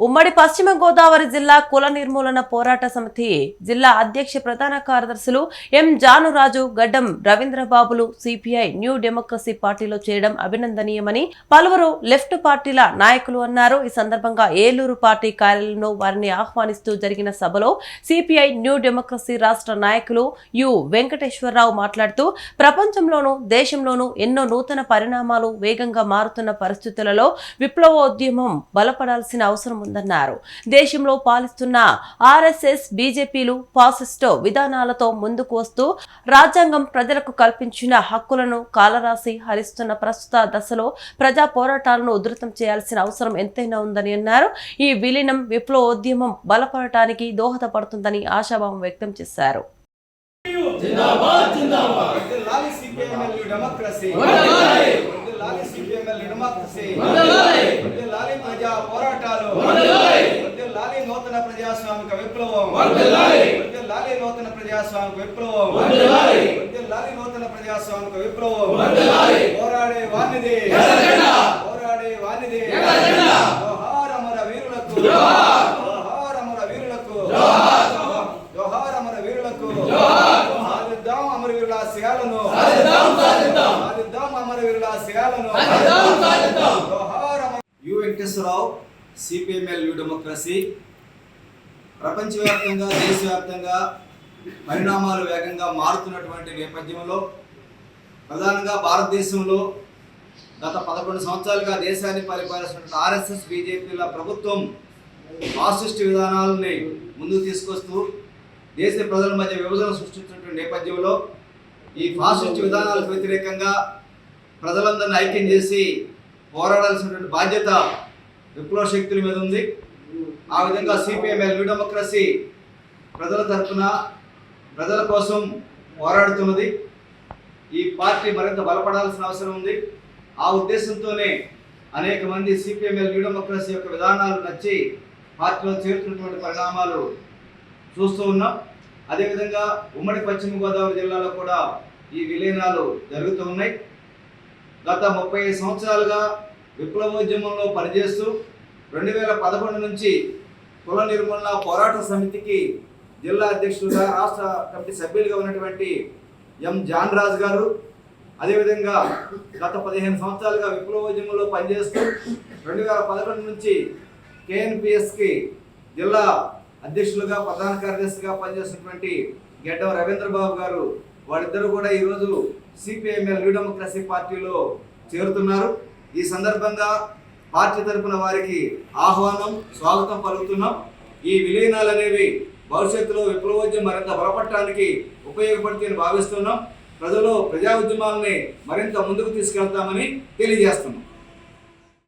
ఉమ్మడి పశ్చిమ గోదావరి జిల్లా కుల నిర్మూలన పోరాట సమితి జిల్లా అధ్యక్ష ప్రధాన కార్యదర్శులు ఎం జానురాజు గడ్డం రవీంద్రబాబులు సిపిఐ న్యూ డెమోక్రసీ పార్టీలో చేరడం అభినందనీయమని పలువురు లెఫ్ట్ పార్టీల నాయకులు అన్నారు. ఈ సందర్భంగా ఏలూరు పార్టీ కార్యాలయంలో వారిని ఆహ్వానిస్తూ జరిగిన సభలో సిపిఐ న్యూ డెమోక్రసీ రాష్ట్ర నాయకులు యు వెంకటేశ్వరరావు మాట్లాడుతూ ప్రపంచంలోనూ దేశంలోనూ ఎన్నో నూతన పరిణామాలు వేగంగా మారుతున్న పరిస్థితులలో విప్లవోద్యమం బలపడాల్సిన అవసరం ఉందన్నారు దేశంలో పాలిస్తున్న ఆర్ఎస్ఎస్ బీజేపీలు ఫాసిస్టో విధానాలతో ముందుకు వస్తూ రాజ్యాంగం ప్రజలకు కల్పించిన హక్కులను కాలరాసి హరిస్తున్న ప్రస్తుత దశలో ప్రజా పోరాటాలను ఉధృతం చేయాల్సిన అవసరం ఎంతైనా ఉందని అన్నారు. ఈ విలీనం విప్లవోద్యమం బలపడటానికి దోహదపడుతుందని ఆశాభావం వ్యక్తం చేశారు. వర్ధిల్లాలి సిపిఎంఎల్ వర్ధిల్లాలి సిపిఎంఎల్ డెమోక్రసీ వర్ధిల్లాలి ప్రజా పోరాటాలు. వర్ధిల్లాలి నూతన ప్రజాస్వామిక విప్లవం. వర్ధిల్లాలి నూతన ప్రజాస్వామిక విప్లవం. వర్ధిల్లాలి నూతన ప్రజాస్వామిక విప్లవం. పోరాడే వానిది యు వెంకటేశ్వరరావు సిపిఎంఎల్ యు డెమోక్రసీ. ప్రపంచవ్యాప్తంగా దేశవ్యాప్తంగా పరిణామాలు వేగంగా మారుతున్నటువంటి నేపథ్యంలో ప్రధానంగా భారతదేశంలో గత పదకొండు సంవత్సరాలుగా దేశాన్ని పరిపాలిస్తున్న ఆర్ఎస్ఎస్ బీజేపీల ప్రభుత్వం ఫాసిస్ట్ విధానాలని ముందుకు తీసుకొస్తూ దేశ ప్రజల మధ్య విభజన సృష్టించినటువంటి నేపథ్యంలో ఈ ఫాసిస్ట్ విధానాలకు వ్యతిరేకంగా ప్రజలందరినీ ఐక్యం చేసి పోరాడాల్సినటువంటి బాధ్యత విప్లవ శక్తుల మీద ఉంది. ఆ విధంగా సిపిఎంఎల్ న్యూ డెమోక్రసీ ప్రజల తరఫున ప్రజల కోసం పోరాడుతున్నది. ఈ పార్టీ మరింత బలపడాల్సిన అవసరం ఉంది. ఆ ఉద్దేశంతోనే అనేక మంది సిపిఎంఎల్ న్యూ డెమోక్రసీ యొక్క విధానాలు నచ్చి పార్టీలో చేరుతున్నటువంటి పరిణామాలు చూస్తూ ఉన్నాం. అదేవిధంగా ఉమ్మడి పశ్చిమ గోదావరి జిల్లాలో కూడా ఈ విలీనాలు జరుగుతూ ఉన్నాయి. గత ముప్పై సంవత్సరాలుగా విప్లవోద్యమంలో పనిచేస్తూ రెండు వేల పదకొండు నుంచి కుల నిర్మూలన పోరాట సమితికి జిల్లా అధ్యక్షులుగా రాష్ట్ర కమిటీ సభ్యులుగా ఉన్నటువంటి ఎం. జాన్ రాజ్ గారు అదేవిధంగా గత పదిహేను సంవత్సరాలుగా విప్లవోద్యమంలో పనిచేస్తూ రెండు వేల పదకొండు నుంచి కేఎన్పిఎస్కి జిల్లా అధ్యక్షులుగా ప్రధాన కార్యదర్శిగా పనిచేస్తున్నటువంటి గెడ్డం రవీంద్ర బాబు గారు వాళ్ళిద్దరూ కూడా ఈరోజు సిపిఐఎంఎల్ న్యూ డెమోక్రసీ పార్టీలో చేరుతున్నారు. ఈ సందర్భంగా పార్టీ తరపున వారికి ఆహ్వానం స్వాగతం పలుకుతున్నాం. ఈ విలీనాలు అనేవి భవిష్యత్తులో విప్లవోద్యమం మరింత బలపడటానికి ఉపయోగపడుతుందని భావిస్తున్నాం. ప్రజలు ప్రజా ఉద్యమాలని మరింత ముందుకు తీసుకెళ్తామని తెలియజేస్తున్నాం.